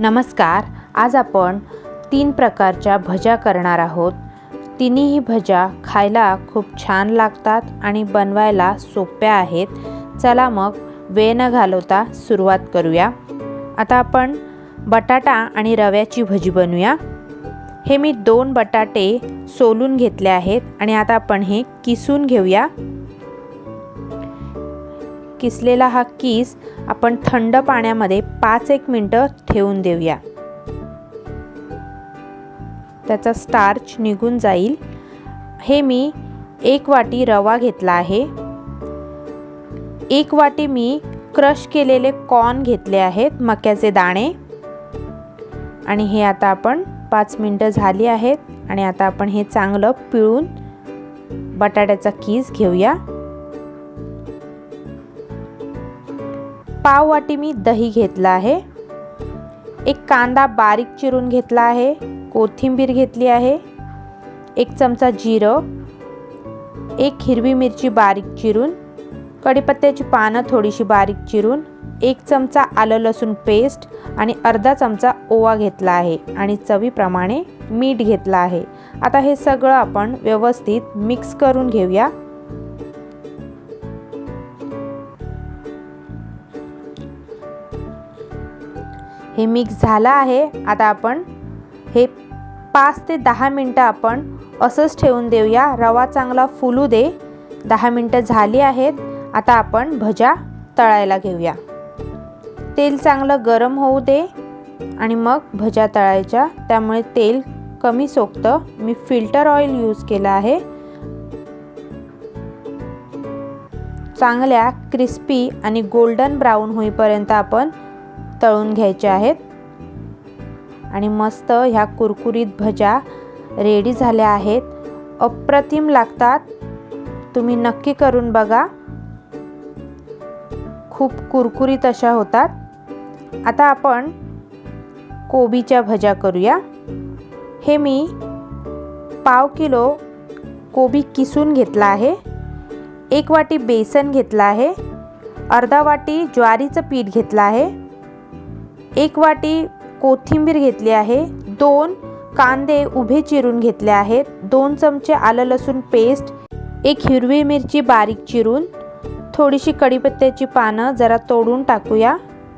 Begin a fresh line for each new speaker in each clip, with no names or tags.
नमस्कार आज आपण तीन प्रकारच्या भज्या करणार आहोत. तिन्ही भज्या खायला खूप छान लागतात आणि बनवायला सोप्या आहेत. चला मग वेळ न घालवता सुरुवात करूया. आता आपण बटाटा आणि रव्याची भजी बनवूया. हे मी दोन बटाटे सोलून घेतले आहेत आणि आता आपण हे किसून घेऊया. किसलेला हा किस आपण थंड पाण्यामध्ये पाच एक मिनटं ठेवून देऊया. त्याचा स्टार्च निघून जाईल. हे मी एक वाटी रवा घेतला आहे. एक वाटी मी क्रश केलेले कॉर्न घेतले आहेत मक्याचे दाणे. आणि हे आता आपण पाच मिनटं झाली आहेत आणि आता आपण हे चांगलं पिळून बटाट्याचा कीस घेऊया. पाव वाटी मी दही घेतला आहे. एक कांदा बारीक चिरून घेतला आहे. कोथिंबीर घेतली आहे. एक चमचा जिरं. एक हिरवी मिरची बारीक चिरून. कढीपत्त्याची पानं थोडीशी बारीक चिरून. एक चमचा आलं लसूण पेस्ट आणि अर्धा चमचा ओवा घेतला आहे आणि चवीप्रमाणे मीठ घेतलं आहे. आता हे सगळं आपण व्यवस्थित मिक्स करून घेऊया. हे मिक्स झालं आहे. आता आपण हे पाच ते दहा मिनटं आपण असंच ठेवून देऊया. रवा चांगला फुलू दे. दहा मिनटं झाली आहेत. आता आपण भज्या तळायला घेऊया. तेल चांगलं गरम होऊ दे आणि मग भज्या तळायच्या. त्यामुळे तेल कमी सोकतं. मी फिल्टर ऑइल यूज केलं आहे. चांगल्या क्रिस्पी आणि गोल्डन ब्राऊन होईपर्यंत आपण तळून घ्यायचे आहेत. आणि मस्त ह्या कुरकुरीत भज्या रेडी झाल्या आहेत. अप्रतिम लागतात. तुम्ही नक्की करून बघा. खूप कुरकुरीत अशा होतात. आता आपण कोबीच्या भज्या करूया. हे मी पाव किलो कोबी किसून घेतला आहे. एक वाटी बेसन घेतला आहे. अर्धा वाटी ज्वारीचं पीठ घेतलं आहे. एक वाटी कोथिंबीर घेतली आहे दोन कांदे उभे चिरून घेतले आहेत दोन चमचे आलं लसूण पेस्ट एक हिरवी मिरची बारीक चिरून थोडीशी कढीपत्त्याची पानं जरा तोडून टाकूया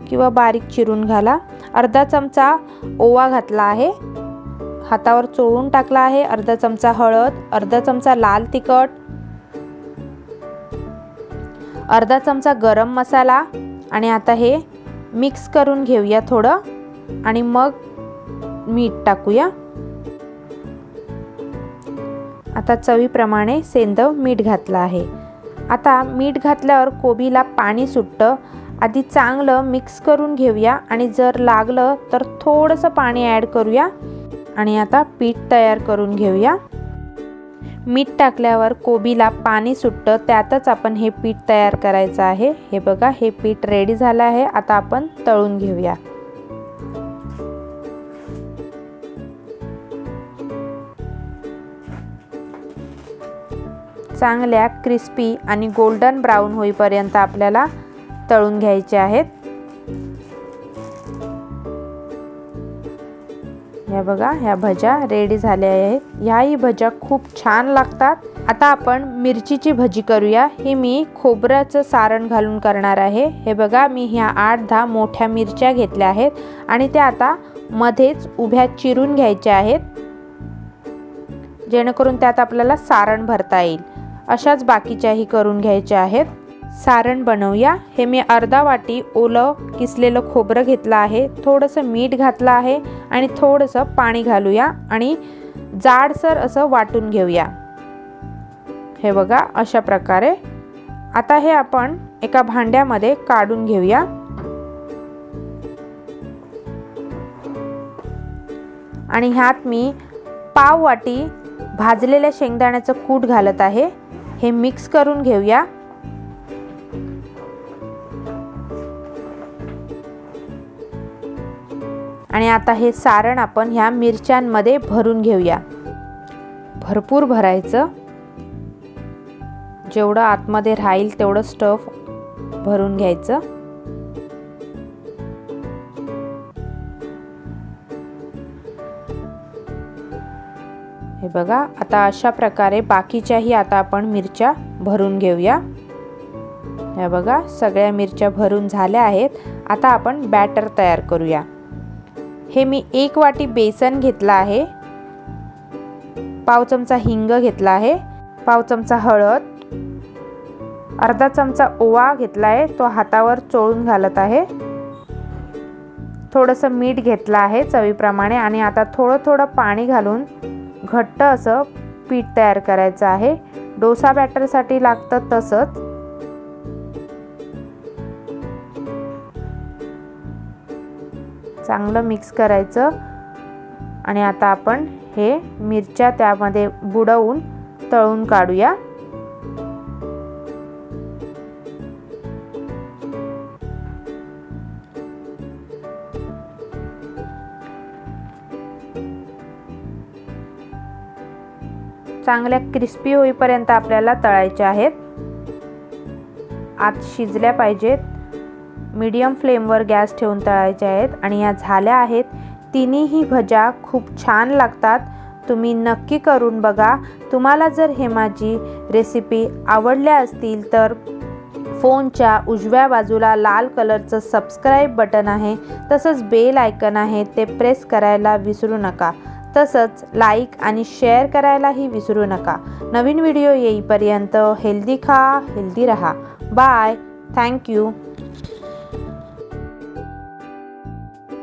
किंवा बारीक चिरून घाला. अर्धा चमचा ओवा घातला आहे हातावर चोळून टाकला आहे अर्धा चमचा हळद अर्धा चमचा लाल तिखट अर्धा चमचा गरम मसाला आणि आता हे मिक्स करून घेऊया थोडं आणि मग मीठ टाकूया. आता चवीप्रमाणे सेंदव मीठ घातलं आहे. आता मीठ घातल्यावर कोबीला पाणी सुटतं. आधी चांगलं मिक्स करून घेऊया आणि जर लागलं तर थोडंसं पाणी ॲड करूया आणि आता पीठ तयार करून घेऊया. मीठ टाकल्यावर कोबीला पाणी सुटतं त्यातच आपण हे पीठ तयार करायचं आहे. हे बघा हे पीठ रेडी झालं आहे. आता आपण तळून घेऊया. चांगल्या क्रिस्पी आणि गोल्डन ब्राऊन होईपर्यंत आपल्याला तळून घ्यायचे आहेत. बघा ह्या भज्या रेडी झाल्या आहेत. ह्याही भज्या खूप छान लागतात. आता आपण मिरचीची भजी करूया. ही मी खोबऱ्याचं सारण घालून करणार आहे. हे बघा मी ह्या आठ दहा मोठ्या मिरच्या घेतल्या आहेत आणि त्या आता मध्येच उभ्या चिरून घ्यायच्या आहेत. जेणेकरून त्यात आपल्याला सारण भरता येईल. अशाच बाकीच्याही करून घ्यायच्या आहेत. सारण बनवूया. हे मी अर्धा वाटी ओलं किसलेलं खोबरं घेतलं आहे. थोडंसं मीठ घातलं आहे आणि थोडंसं पाणी घालूया आणि जाडसर असं वाटून घेऊया. हे बघा अशा प्रकारे. आता हे आपण एका भांड्यामध्ये काढून घेऊया. आणि ह्यात मी पाव वाटी भाजलेल्या शेंगदाण्याचं कूट घालत आहे. हे मिक्स करून घेऊया. आणि आता हे सारण आपण ह्या मिरच्यांमध्ये भरून घेऊया. भरपूर भरायचं. जेवढं आतमध्ये राहील तेवढं स्टफ भरून घ्यायचं. हे बघा आता अशा प्रकारे बाकीच्याही आता आपण मिरच्या भरून घेऊया. हे बघा सगळ्या मिरच्या भरून झाल्या आहेत. आता आपण बॅटर तयार करूया. हे मी एक वाटी बेसन घेतलं आहे. पाव चमचा हिंग घेतला आहे. पाव चमचा हळद. अर्धा चमचा ओवा घेतला आहे. तो हातावर चोळून घालत आहे. थोडंसं मीठ घेतलं आहे चवीप्रमाणे आणि आता थोडं थोडं पाणी घालून घट्ट असं पीठ तयार करायचं आहे. डोसा बॅटरसाठी लागतं तसंच. चांगलं मिक्स करायचं. आणि आता आपण हे मिरच्या त्यामध्ये बुडवून तळून काढूया. चांगल्या क्रिस्पी होईपर्यंत आपल्याला तळायचे आहेत. आत शिजल्या पाहिजेत. मीडियम फ्लेमवर गॅस ठेवून तळायच्या आहेत आणि या झाल्या आहेत. तिन्हीही भज्या खूप छान लागतात. तुम्ही नक्की करून बघा. तुम्हाला जर हे माझी रेसिपी आवडल्या असतील तर फोनच्या उजव्या बाजूला लाल कलरचं सबस्क्राईब बटन आहे. तसंच बेल आयकन आहे. ते प्रेस करायला विसरू नका. तसंच लाईक आणि शेअर करायलाही विसरू नका. नवीन व्हिडिओ येईपर्यंत हेल्दी खा हेल्दी रहा. Bye thank you